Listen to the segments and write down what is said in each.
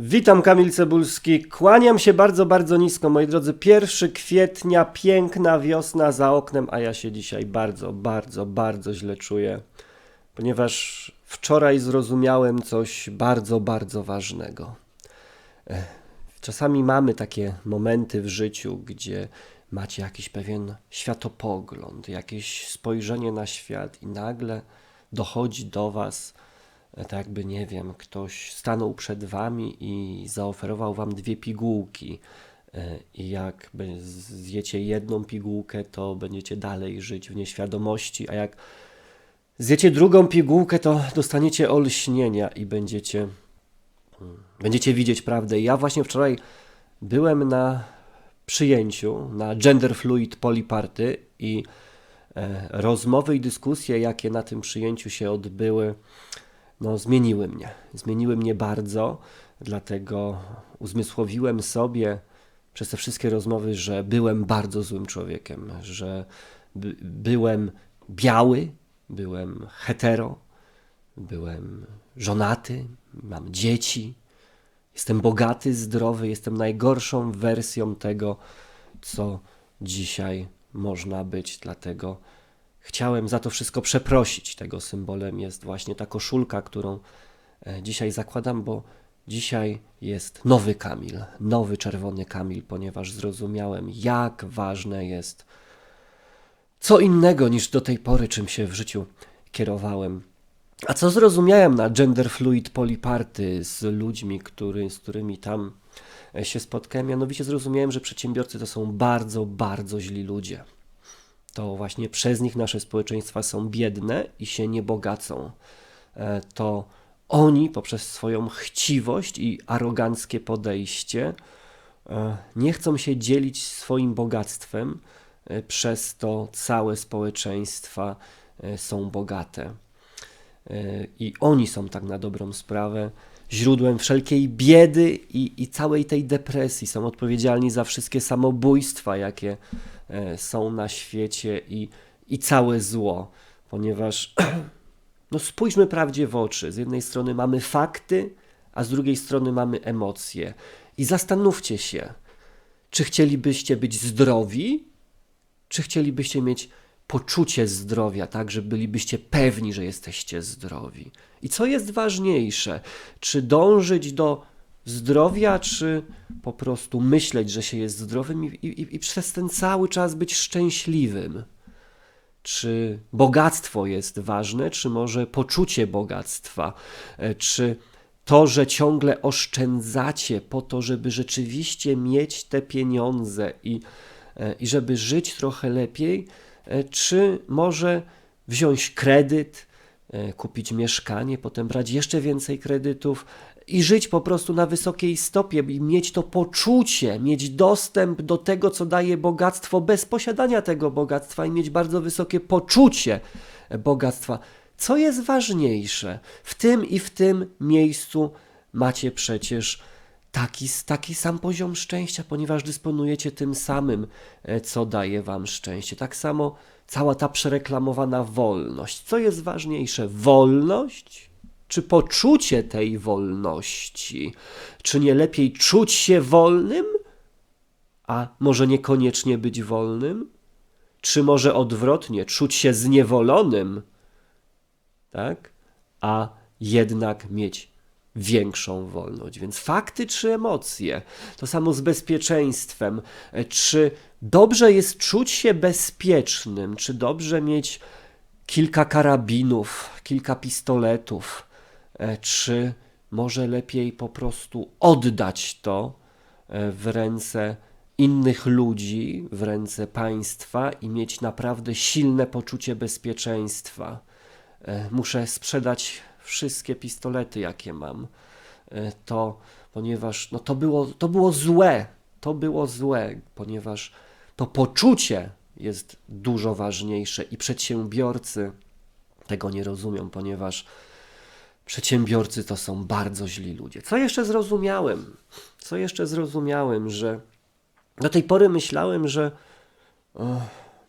Witam Kamil Cebulski, kłaniam się bardzo, bardzo nisko, moi drodzy. 1 kwietnia, piękna wiosna za oknem, a ja się dzisiaj bardzo, bardzo, bardzo źle czuję, ponieważ wczoraj zrozumiałem coś bardzo, bardzo ważnego. Eh, Czasami mamy takie momenty w życiu, gdzie macie jakiś pewien światopogląd, jakieś spojrzenie na świat i nagle dochodzi do was e, tak jakby, nie wiem, ktoś stanął przed wami i zaoferował wam dwie pigułki. e, I jakby zjecie jedną pigułkę, to będziecie dalej żyć w nieświadomości, a jak zjecie drugą pigułkę, to dostaniecie olśnienia i będziecie, mm, będziecie widzieć prawdę. Ja właśnie wczoraj byłem na przyjęciu, na Gender Fluid Polyparty i e, rozmowy i dyskusje, jakie na tym przyjęciu się odbyły, no, zmieniły mnie. Zmieniły mnie bardzo, dlatego uzmysłowiłem sobie przez te wszystkie rozmowy, że byłem bardzo złym człowiekiem, że by, byłem biały, byłem hetero, byłem żonaty, mam dzieci, jestem bogaty, zdrowy, jestem najgorszą wersją tego, co dzisiaj można być, dlatego chciałem za to wszystko przeprosić. Tego symbolem jest właśnie ta koszulka, którą e, dzisiaj zakładam, bo dzisiaj jest nowy Kamil, nowy czerwony Kamil, ponieważ zrozumiałem, jak ważne jest co innego niż do tej pory, czym się w życiu kierowałem. A co zrozumiałem na Gender Fluid Polyparty z ludźmi, który, z którymi tam e, się spotkałem? Mianowicie zrozumiałem, że przedsiębiorcy to są bardzo, bardzo źli ludzie to właśnie przez nich nasze społeczeństwa są biedne i się nie bogacą. E, To oni poprzez swoją chciwość i aroganckie podejście e, nie chcą się dzielić swoim bogactwem, e, przez to całe społeczeństwa są bogate. I oni są tak na dobrą sprawę źródłem wszelkiej biedy i, i całej tej depresji. Są odpowiedzialni za wszystkie samobójstwa, jakie e, są na świecie i, i całe zło, ponieważ no spójrzmy prawdzie w oczy. Z jednej strony mamy fakty, a z drugiej strony mamy emocje. I zastanówcie się, czy chcielibyście być zdrowi, czy chcielibyście mieć poczucie zdrowia, tak, że bylibyście pewni, że jesteście zdrowi? I co jest ważniejsze, czy dążyć do zdrowia, czy po prostu myśleć, że się jest zdrowym i, i, i przez ten cały czas być szczęśliwym? Czy bogactwo jest ważne, czy może poczucie bogactwa? E, Czy to, że ciągle oszczędzacie po to, żeby rzeczywiście mieć te pieniądze i, e, i żeby żyć trochę lepiej, czy może wziąć kredyt, e, kupić mieszkanie, potem brać jeszcze więcej kredytów i żyć po prostu na wysokiej stopie i mieć to poczucie, mieć dostęp do tego, co daje bogactwo, bez posiadania tego bogactwa i mieć bardzo wysokie poczucie bogactwa. Co jest ważniejsze? W tym i w tym miejscu macie przecież taki, taki sam poziom szczęścia, ponieważ dysponujecie tym samym, e, co daje wam szczęście. Tak samo cała ta przereklamowana wolność. Co jest ważniejsze? Wolność czy poczucie tej wolności? Czy nie lepiej czuć się wolnym, a może niekoniecznie być wolnym? Czy może odwrotnie, czuć się zniewolonym, tak? A jednak mieć większą wolność. Więc fakty czy emocje? To samo z bezpieczeństwem. E, Czy dobrze jest czuć się bezpiecznym? Czy dobrze mieć kilka karabinów, kilka pistoletów? E, Czy może lepiej po prostu oddać to e, w ręce innych ludzi, w ręce państwa i mieć naprawdę silne poczucie bezpieczeństwa? Muszę sprzedać wszystkie pistolety, jakie mam. E, To, ponieważ no to, było, to było złe. To było złe, ponieważ to poczucie jest dużo ważniejsze i przedsiębiorcy tego nie rozumią, ponieważ przedsiębiorcy to są bardzo źli ludzie. Co jeszcze zrozumiałem? Co jeszcze zrozumiałem, że do tej pory myślałem, że o,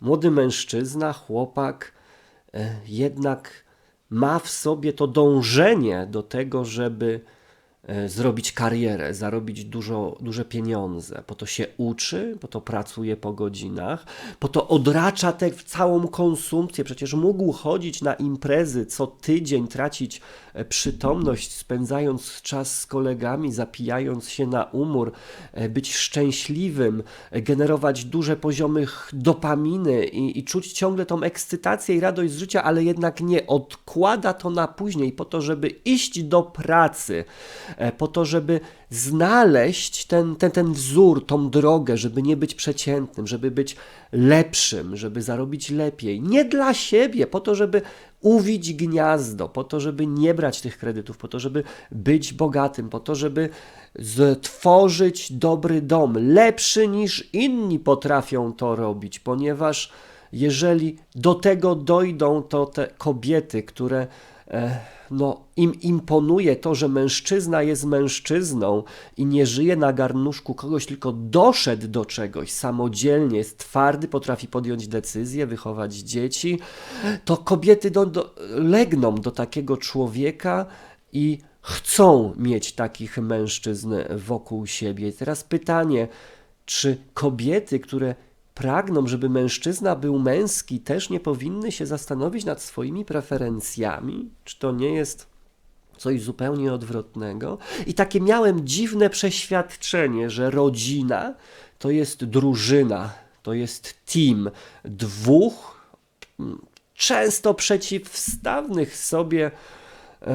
młody mężczyzna, chłopak, e, jednak ma w sobie to dążenie do tego, żeby zrobić karierę, zarobić dużo, duże pieniądze. Po to się uczy, po to pracuje po godzinach, po to odracza tę całą konsumpcję. Przecież mógł chodzić na imprezy co tydzień, tracić e, przytomność, spędzając czas z kolegami, zapijając się na umór, e, być szczęśliwym, generować duże poziomy dopaminy i, i czuć ciągle tą ekscytację i radość z życia, ale jednak nie odkłada to na później po to, żeby iść do pracy E, po to, żeby znaleźć ten, ten, ten wzór, tą drogę, żeby nie być przeciętnym, żeby być lepszym, żeby zarobić lepiej. Nie dla siebie, po to, żeby uwić gniazdo, po to, żeby nie brać tych kredytów, po to, żeby być bogatym, po to, żeby stworzyć dobry dom, lepszy niż inni potrafią to robić, ponieważ jeżeli do tego dojdą, to te kobiety, które e, no, im imponuje to, że mężczyzna jest mężczyzną i nie żyje na garnuszku kogoś, tylko doszedł do czegoś samodzielnie, jest twardy, potrafi podjąć decyzję, wychować dzieci, to kobiety do, do, legną do takiego człowieka i chcą mieć takich mężczyzn wokół siebie. I teraz pytanie, czy kobiety, które pragną, żeby mężczyzna był męski, też nie powinny się zastanowić nad swoimi preferencjami? Czy to nie jest coś zupełnie odwrotnego? I takie miałem dziwne przeświadczenie, że rodzina to jest drużyna, to jest team dwóch często przeciwstawnych sobie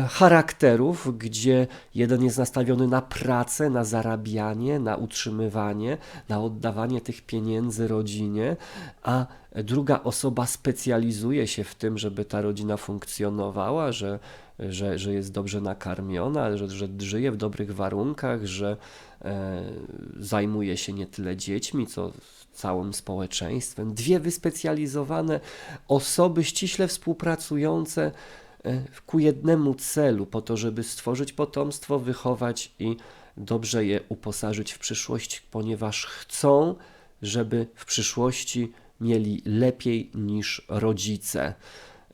charakterów, gdzie jeden jest nastawiony na pracę, na zarabianie, na utrzymywanie, na oddawanie tych pieniędzy rodzinie, a druga osoba specjalizuje się w tym, żeby ta rodzina funkcjonowała, że, że, że jest dobrze nakarmiona, że, że żyje w dobrych warunkach, że e, zajmuje się nie tyle dziećmi, co całym społeczeństwem. Dwie wyspecjalizowane osoby ściśle współpracujące E, ku jednemu celu, po to, żeby stworzyć potomstwo, wychować i dobrze je uposażyć w przyszłość, ponieważ chcą, żeby w przyszłości mieli lepiej niż rodzice.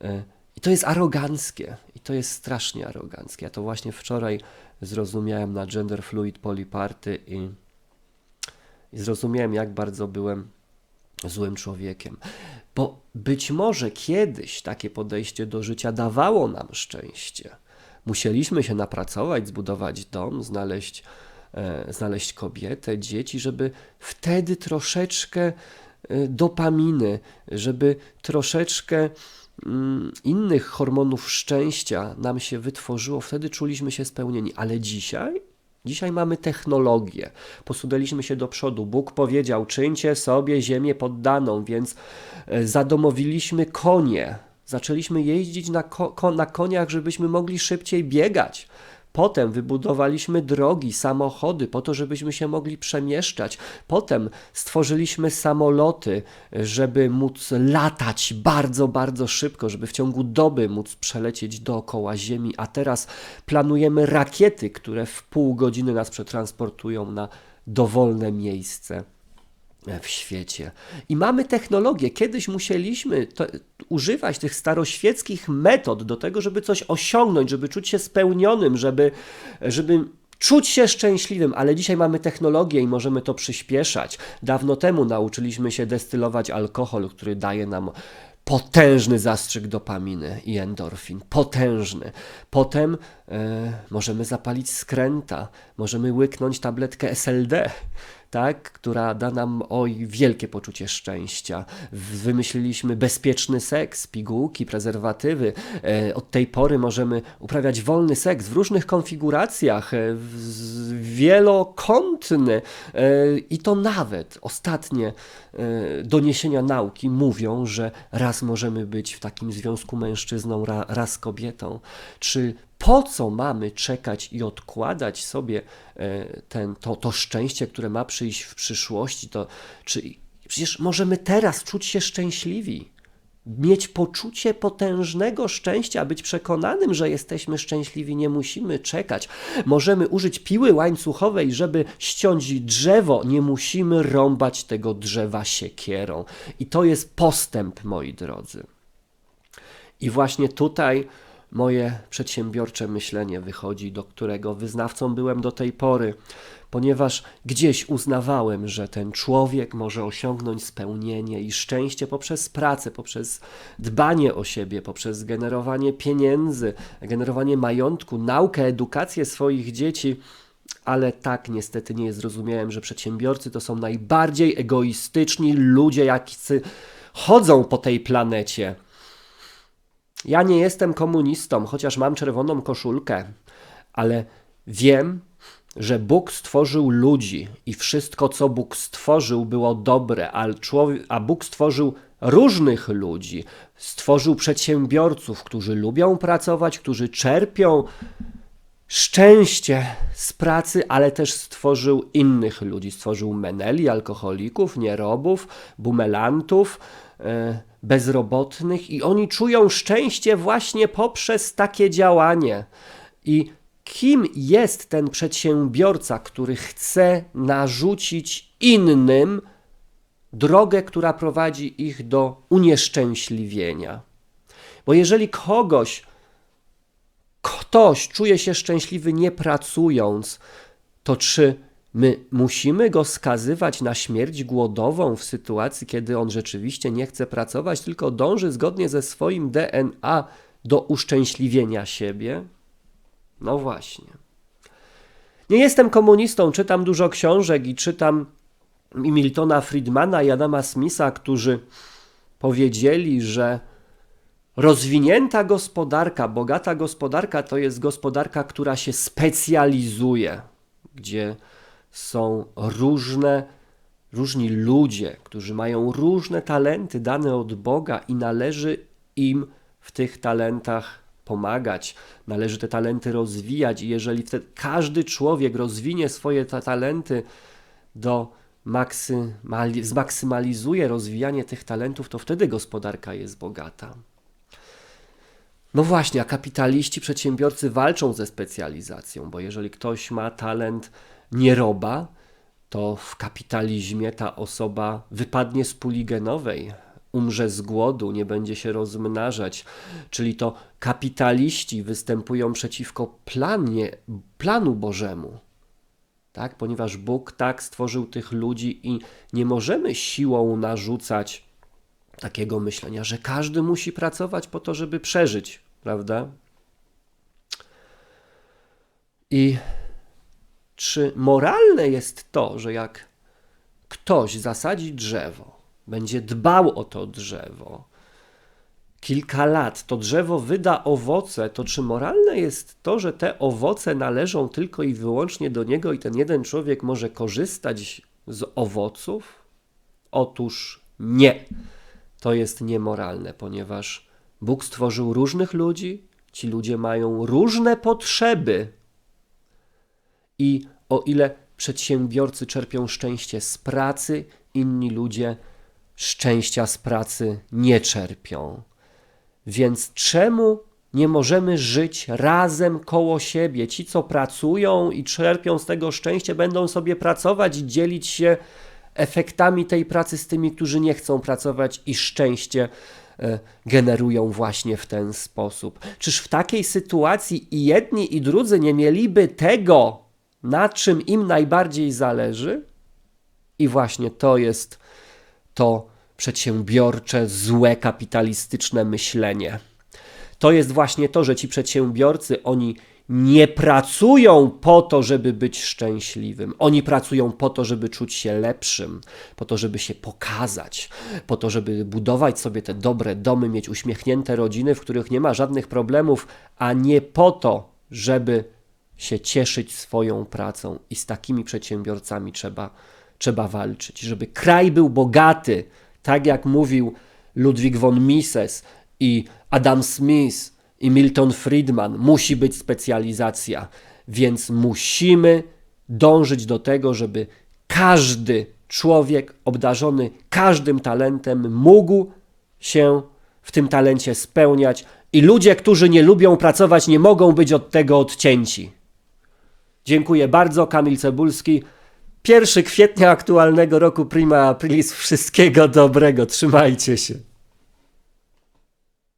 E, I to jest aroganckie, i to jest strasznie aroganckie. Ja to właśnie wczoraj zrozumiałem na Gender Fluid Polyparty i, i zrozumiałem, jak bardzo byłem złym człowiekiem. Bo być może kiedyś takie podejście do życia dawało nam szczęście. Musieliśmy się napracować, zbudować dom, znaleźć, e, znaleźć kobietę, dzieci, żeby wtedy troszeczkę e, dopaminy, żeby troszeczkę mm, innych hormonów szczęścia nam się wytworzyło, wtedy czuliśmy się spełnieni. Ale dzisiaj Dzisiaj mamy technologię. Posunęliśmy się do przodu. Bóg powiedział: czyńcie sobie ziemię poddaną, więc e, zadomowiliśmy konie. Zaczęliśmy jeździć na, ko na koniach, żebyśmy mogli szybciej biegać. Potem wybudowaliśmy drogi, samochody po to, żebyśmy się mogli przemieszczać. Potem stworzyliśmy samoloty, żeby móc latać bardzo, bardzo szybko, żeby w ciągu doby móc przelecieć dookoła Ziemi. A teraz planujemy rakiety, które w pół godziny nas przetransportują na dowolne miejsce w świecie. I mamy technologię. Kiedyś musieliśmy to, używać tych staroświeckich metod do tego, żeby coś osiągnąć, żeby czuć się spełnionym, żeby, żeby czuć się szczęśliwym, ale dzisiaj mamy technologię i możemy to przyspieszać. Dawno temu nauczyliśmy się destylować alkohol, który daje nam potężny zastrzyk dopaminy i endorfin, potężny. Potem e, możemy zapalić skręta, możemy łyknąć tabletkę SLD, tak, która da nam oj wielkie poczucie szczęścia. Wymyśliliśmy bezpieczny seks, pigułki, prezerwatywy. E, od tej pory możemy uprawiać wolny seks w różnych konfiguracjach, e, wielokątny e, i to nawet ostatnie doniesienia nauki mówią, że raz możemy być w takim związku mężczyzną, raz kobietą. Czy po co mamy czekać i odkładać sobie e, ten, to, to szczęście, które ma przyjść w przyszłości? To, czy, przecież możemy teraz czuć się szczęśliwi, mieć poczucie potężnego szczęścia, być przekonanym, że jesteśmy szczęśliwi, nie musimy czekać. Możemy użyć piły łańcuchowej, żeby ściąć drzewo, nie musimy rąbać tego drzewa siekierą. I to jest postęp, moi drodzy. I właśnie tutaj moje przedsiębiorcze myślenie wychodzi, do którego wyznawcą byłem do tej pory, ponieważ gdzieś uznawałem, że ten człowiek może osiągnąć spełnienie i szczęście poprzez pracę, poprzez dbanie o siebie, poprzez generowanie pieniędzy, generowanie majątku, naukę, edukację swoich dzieci. Ale tak niestety nie zrozumiałem, że przedsiębiorcy to są najbardziej egoistyczni ludzie, jacy chodzą po tej planecie. Ja nie jestem komunistą, chociaż mam czerwoną koszulkę, ale wiem, że Bóg stworzył ludzi i wszystko, co Bóg stworzył, było dobre, a, człowiek, a Bóg stworzył różnych ludzi. Stworzył przedsiębiorców, którzy lubią pracować, którzy czerpią szczęście z pracy, ale też stworzył innych ludzi. Stworzył meneli, alkoholików, nierobów, bumelantów, e, bezrobotnych i oni czują szczęście właśnie poprzez takie działanie. I kim jest ten przedsiębiorca, który chce narzucić innym drogę, która prowadzi ich do unieszczęśliwienia? Bo jeżeli kogoś ktoś czuje się szczęśliwy nie pracując, to czy my musimy go skazywać na śmierć głodową w sytuacji, kiedy on rzeczywiście nie chce pracować, tylko dąży zgodnie ze swoim DNA do uszczęśliwienia siebie? No właśnie. Nie jestem komunistą, czytam dużo książek i czytam i Miltona Friedmana i Adama Smitha, którzy powiedzieli, że Rozwinięta gospodarka, bogata gospodarka to jest gospodarka, która się specjalizuje, gdzie są różne, różni ludzie, którzy mają różne talenty dane od Boga i należy im w tych talentach pomagać, należy te talenty rozwijać i jeżeli wtedy każdy człowiek rozwinie swoje ta talenty do maksymali- zmaksymalizuje rozwijanie tych talentów, to wtedy gospodarka jest bogata. No właśnie, a kapitaliści, przedsiębiorcy walczą ze specjalizacją, bo jeżeli ktoś ma talent nieroba, to w kapitalizmie ta osoba wypadnie z puli genowej, umrze z głodu, nie będzie się rozmnażać. Czyli to kapitaliści występują przeciwko planie, planu Bożemu. Tak? Ponieważ Bóg tak stworzył tych ludzi i nie możemy siłą narzucać takiego myślenia, że każdy musi pracować po to, żeby przeżyć, prawda? I czy moralne jest to, że jak ktoś zasadzi drzewo, będzie dbał o to drzewo, kilka lat to drzewo wyda owoce, to czy moralne jest to, że te owoce należą tylko i wyłącznie do niego i ten jeden człowiek może korzystać z owoców? Otóż nie to jest niemoralne, ponieważ Bóg stworzył różnych ludzi, ci ludzie mają różne potrzeby. I o ile przedsiębiorcy czerpią szczęście z pracy, inni ludzie szczęścia z pracy nie czerpią. Więc czemu nie możemy żyć razem koło siebie? Ci, co pracują i czerpią z tego szczęście, będą sobie pracować i dzielić się efektami tej pracy z tymi, którzy nie chcą pracować i szczęście e, generują właśnie w ten sposób. Czyż w takiej sytuacji i jedni, i drudzy nie mieliby tego, na czym im najbardziej zależy? I właśnie to jest to przedsiębiorcze, złe, kapitalistyczne myślenie. To jest właśnie to, że ci przedsiębiorcy, oni nie pracują po to, żeby być szczęśliwym. Oni pracują po to, żeby czuć się lepszym, po to, żeby się pokazać, po to, żeby budować sobie te dobre domy, mieć uśmiechnięte rodziny, w których nie ma żadnych problemów, a nie po to, żeby się cieszyć swoją pracą. I z takimi przedsiębiorcami trzeba, trzeba walczyć, żeby kraj był bogaty, tak jak mówił Ludwig von Mises i Adam Smith i Milton Friedman, musi być specjalizacja, więc musimy dążyć do tego, żeby każdy człowiek obdarzony każdym talentem mógł się w tym talencie spełniać i ludzie, którzy nie lubią pracować, nie mogą być od tego odcięci. Dziękuję bardzo, Kamil Cebulski. 1 kwietnia aktualnego roku Prima Aprilis. Wszystkiego dobrego. Trzymajcie się.